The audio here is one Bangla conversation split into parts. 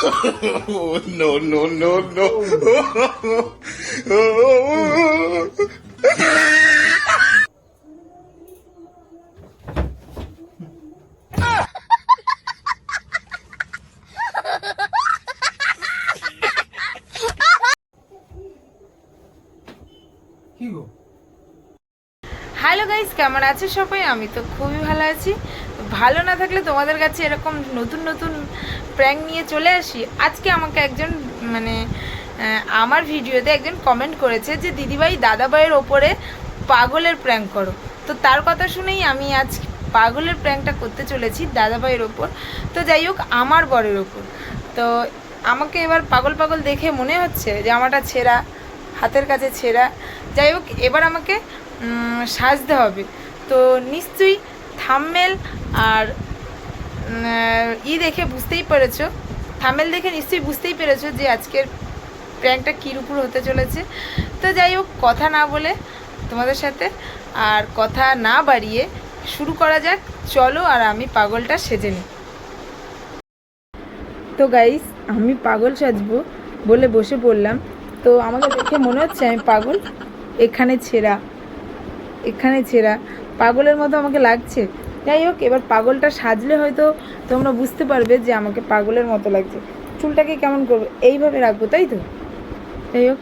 Oh, no, no, no, no. Hello guys কেমন আছে সবাই? আমি তো খুবই ভালো আছি। ভালো না থাকলে তোমাদের কাছে এরকম নতুন নতুন প্র্যাঙ্ক নিয়ে চলে আসি। আজকে আমাকে একজন মানে আমার ভিডিওতে একজন কমেন্ট করেছে যে, দিদিভাই, দাদাভাইয়ের ওপরে পাগলের প্র্যাঙ্ক করো। তো তার কথা শুনেই আমি আজ পাগলের প্র্যাঙ্কটা করতে চলেছি দাদাভাইয়ের ওপর। তো যাই হোক, আমার বরের ওপর। তো আমাকে এবার পাগল পাগল দেখে মনে হচ্ছে জামাটা ছেঁড়া, হাতের কাছে ছেঁড়া। যাই হোক, এবার আমাকে সাজতে হবে। তো নিশ্চয়ই থাম্মেল আর ই দেখে বুঝতেই পেরেছ। থামেল দেখে নিশ্চয়ই বুঝতেই পেরেছ যে আজকের প্র্যাঙ্কটা কীর উপর হতে চলেছে। তো যাই হোক, কথা না বলে তোমাদের সাথে আর কথা না বাড়িয়ে শুরু করা যাক। চলো আর আমি পাগলটা সেজে নিই। তো গাইস আমি পাগল সাজবো বলে বসে পড়লাম। তো আমাকে দেখে মনে হচ্ছে আমি পাগল। এখানে ছেঁড়া। এখানে ছেঁড়া। পাগলের মতো আমাকে লাগছে। যাই হোক, এবার পাগলটা সাজলে হয়তো তোমরা বুঝতে পারবে যে আমাকে পাগলের মতো লাগছে। চুলটাকে কেমন করব? এইভাবে রাখব, তাই তো? যাই হোক।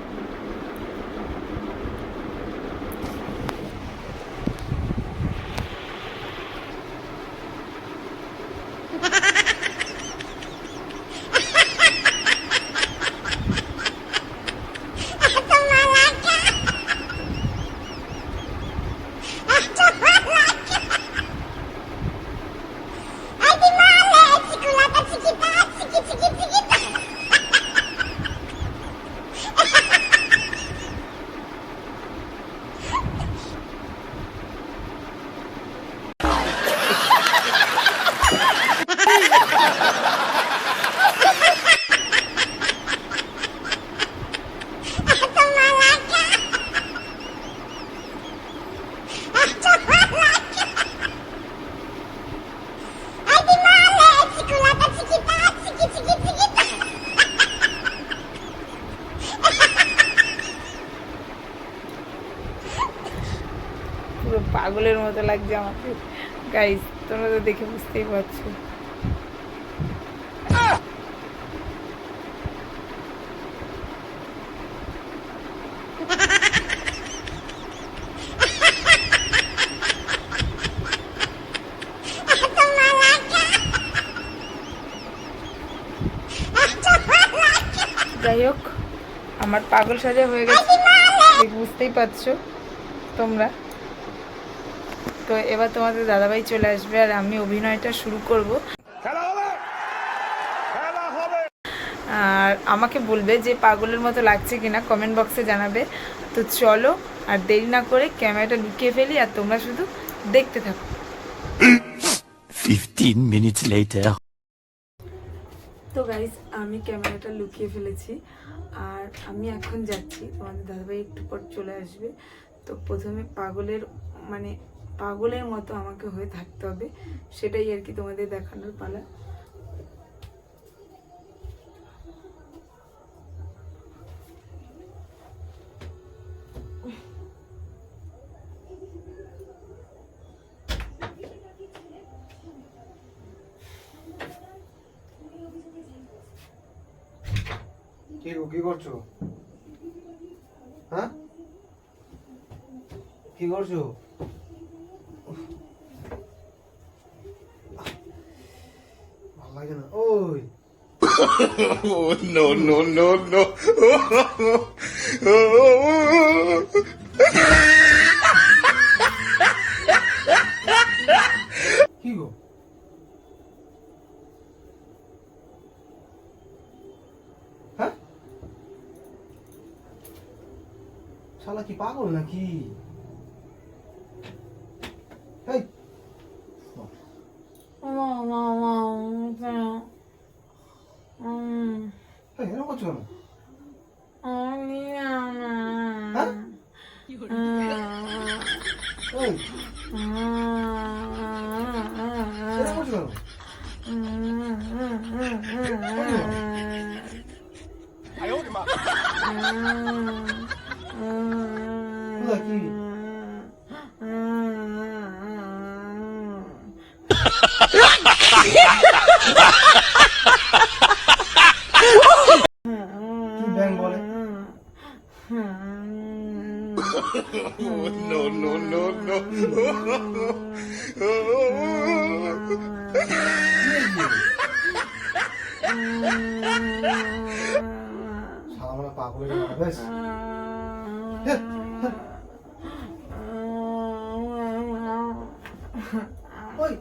পুরো পাগলের মতো লাগছে আমাকে। গাইস তোমরা তো দেখে বুঝতেই পারছ। যাই হোক আমার পাগল সাজা হয়ে গেছে। বুঝতেই পারছ তোমরা। তো এবার তোমাদের দাদাভাই চলে আসবে আর আমি অভিনয়টা শুরু করব। আর আমাকে বলবে যে পাগলের মতো লাগছে কিনা কমেন্ট বক্সে জানাবে। তো চলো আর দেরি না করে ক্যামেরাটা লুকিয়ে ফেলি আর তোমরা শুধু দেখতে থাকো। 15 minutes later. তো গাইজ আমি ক্যামেরাটা লুকিয়ে ফেলেছি আর আমি এখন যাচ্ছি। তোমাদের দাদাভাই একটু পর চলে আসবে। তো প্রথমে পাগলের মানে পাগলের মতো আমাকে হয়ে থাকতে হবে, সেটাই আর কি তোমাদের দেখানোর পালা। কি করছ? হ্যাঁ? কি করছ ভালো লাগে না ওই Oh, no, no, no, no. কি গো? হ্যাঁ? শালা কি পাগল নাকি এই এই, এরকম করছ কেন হ্যাঁ এই এরকম করছ কেন কোথায় কি কি ব্যাং বলে no, no, no, no. সারা মানে বেশ। ওই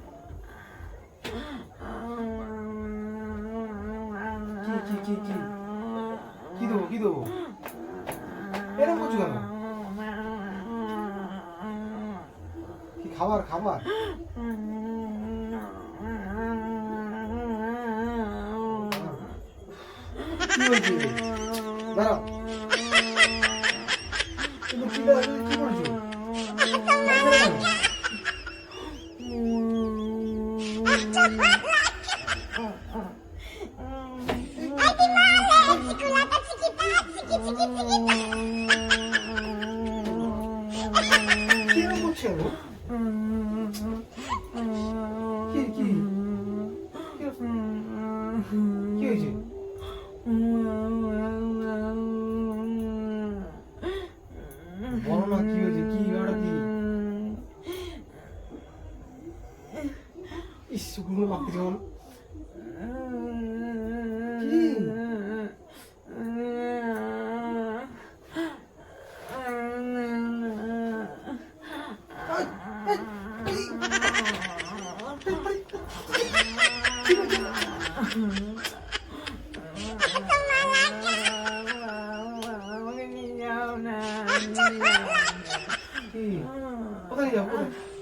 কি কি কি কি কি দেবো কি দেবো এরকম করছ কেন কি খাবার খাবার কি হয়েছে 수금을 막 들어. 응. 호랑이야, 호랑이.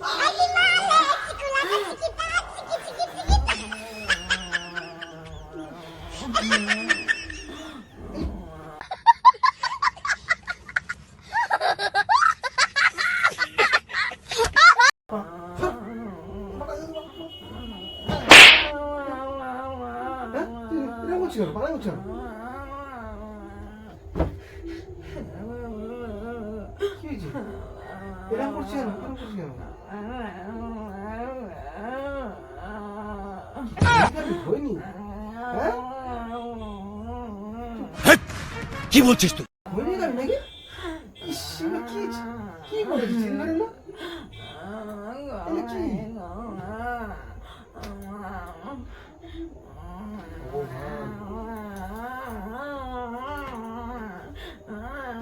কেন? এরকম করছিস কেন? ঠিক আছে, হয়নি। হ্যাঁ? কি বলছিস তুই হয়নি নাকি? কি হয়েছে? কি করেছিস? সিলভারের না? এটা কি? ও ভাই।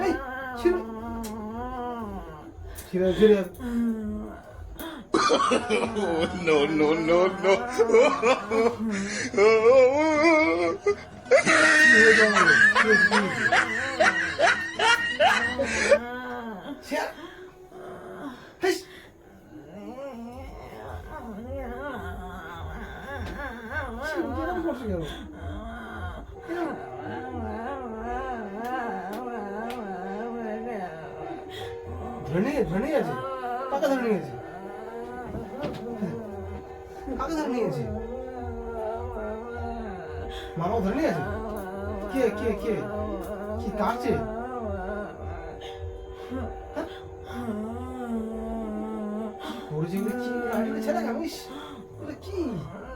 এই, ছিল। ছিল, ছিল। no, no, no, no. কি হয়েছে আমাদের? কি হয়েছে, কি হয়েছে? ছিয়া। হেস। ছিল, এরকম করছিস কেন? ধরে নিয়ে ধরে নিয়ে গেছে কাকে ধরে নিয়ে গেছে কাকে ধরে নিয়ে গেছে মামাও ধরে নিয়ে গেছে কে কে কে কি কাটছে করেছে এগুলো কি আইডিটা ছেড়ে গেল ইস এগুলো কি বাবা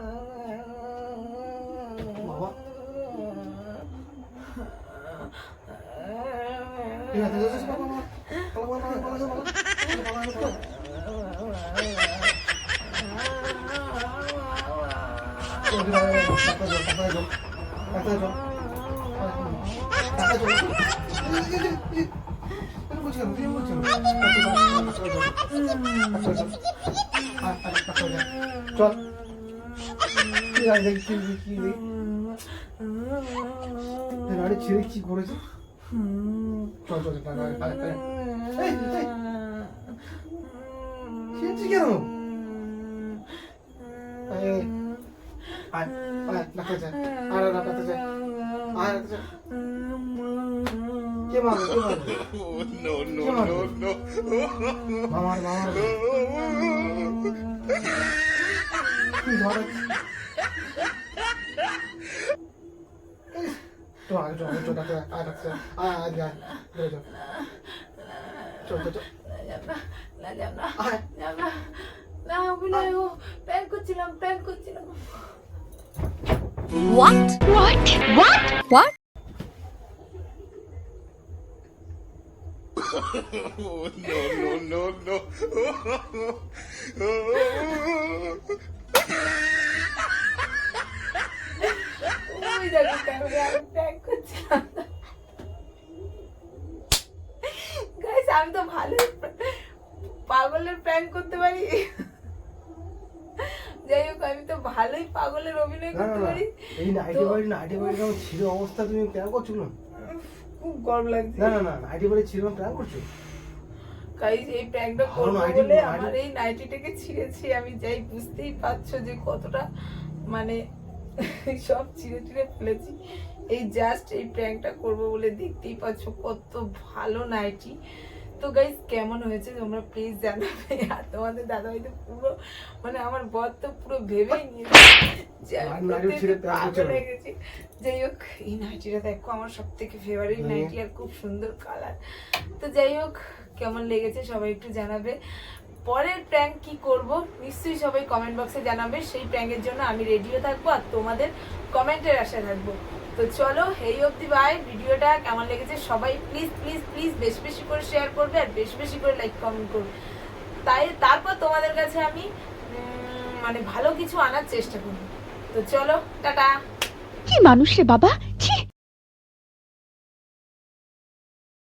닦아줘, 닦아줘. 닦아줘. 닦아줘. 할아버지가 무슨 할아버지가 아, 아, 닦아줘. 좋아. 야, 이제 기기 내 날에 지레키 고르지? 좋아, 좋아, 좋아, 빨리, 빨리, 빨리. 에이, 에이. 힘지게 하라고. আয় আয় ডাক্তার যা আর ডাক্তার যা আয় ডাক্তার যা কে মারবে কে মারবে no, no, no, no. মামার মামার কি ধরে এই, তো আগে চল চল ডাক্তার আয় ডাক্তার আয় আয় আয় চল চল চল চল যাব না না যাব না আয় যাব না না অভিনয় ও প্ল্যান করছিলাম প্ল্যান করছিলাম What? What? What? What? Oh, no, no, no, no. ওই দেখো ক্যামেরা আমি প্র্যাঙ্ক করছিলাম গাইস আমি তো ভালো পাগলের প্র্যাঙ্ক করতে পারি যাই হোক আমি তো ভালোই পাগলের অভিনয় করতে পারি। এই নাইটি বাড়ি নাইটি বাড়ি কেমন ছিল অবস্থা তুমি প্ল্যান করছ না? খুব গরম লাগছে। না না না নাইটি বাড়ি ছিল প্ল্যান করছ? গাইস এই প্র্যাঙ্কটা করব বলে আমার এই নাইটিটাকে ছিঁড়েছি আমি যাই বুঝতেই পারছ যে কতটা মানে সব ছিঁড়ে ছিঁড়ে ফেলেছি। এই জাস্ট এই প্র্যাঙ্কটা করব বলে দেখতেই পাচ্ছ কত ভালো নাইটি। তো গাইস কেমন হয়েছে তোমরা প্লিজ জানাবে। আর তোমাদের দাদাভাই তো পুরো মানে আমার বর তো পুরো ভেবেই নিয়েছে যে আমি আর নাইটি করতে ছিঁড়ে করতে প্র্যাঙ্ক করছে পাগল না। গেছি। এই হোক এই নাইটিটা দেখো আমার সব থেকে ফেভারিট। নাইটি আর খুব সুন্দর কালার তো যাই হোক কেমন লেগেছে সবাই একটু জানাবে। পরের প্র্যাঙ্ক কি করব নিশ্চয়ই সবাই কমেন্ট বক্সে জানাবে। সেই প্র্যাঙ্কের জন্য আমি রেডিও থাকব আর তোমাদের কমেন্টের আশা থাকব। তো চলো হেই অবধি বাই ভিডিওটা কেমন লেগেছে সবাই প্লিজ প্লিজ প্লিজ বেশি বেশি করে শেয়ার করবে আর বেশি বেশি করে লাইক কমেন্ট করবে। তাই তারপর তোমাদের কাছে আমি মানে ভালো কিছু আনার চেষ্টা করব। তো চলো, টাটা। কি মানুষ রে বাবা?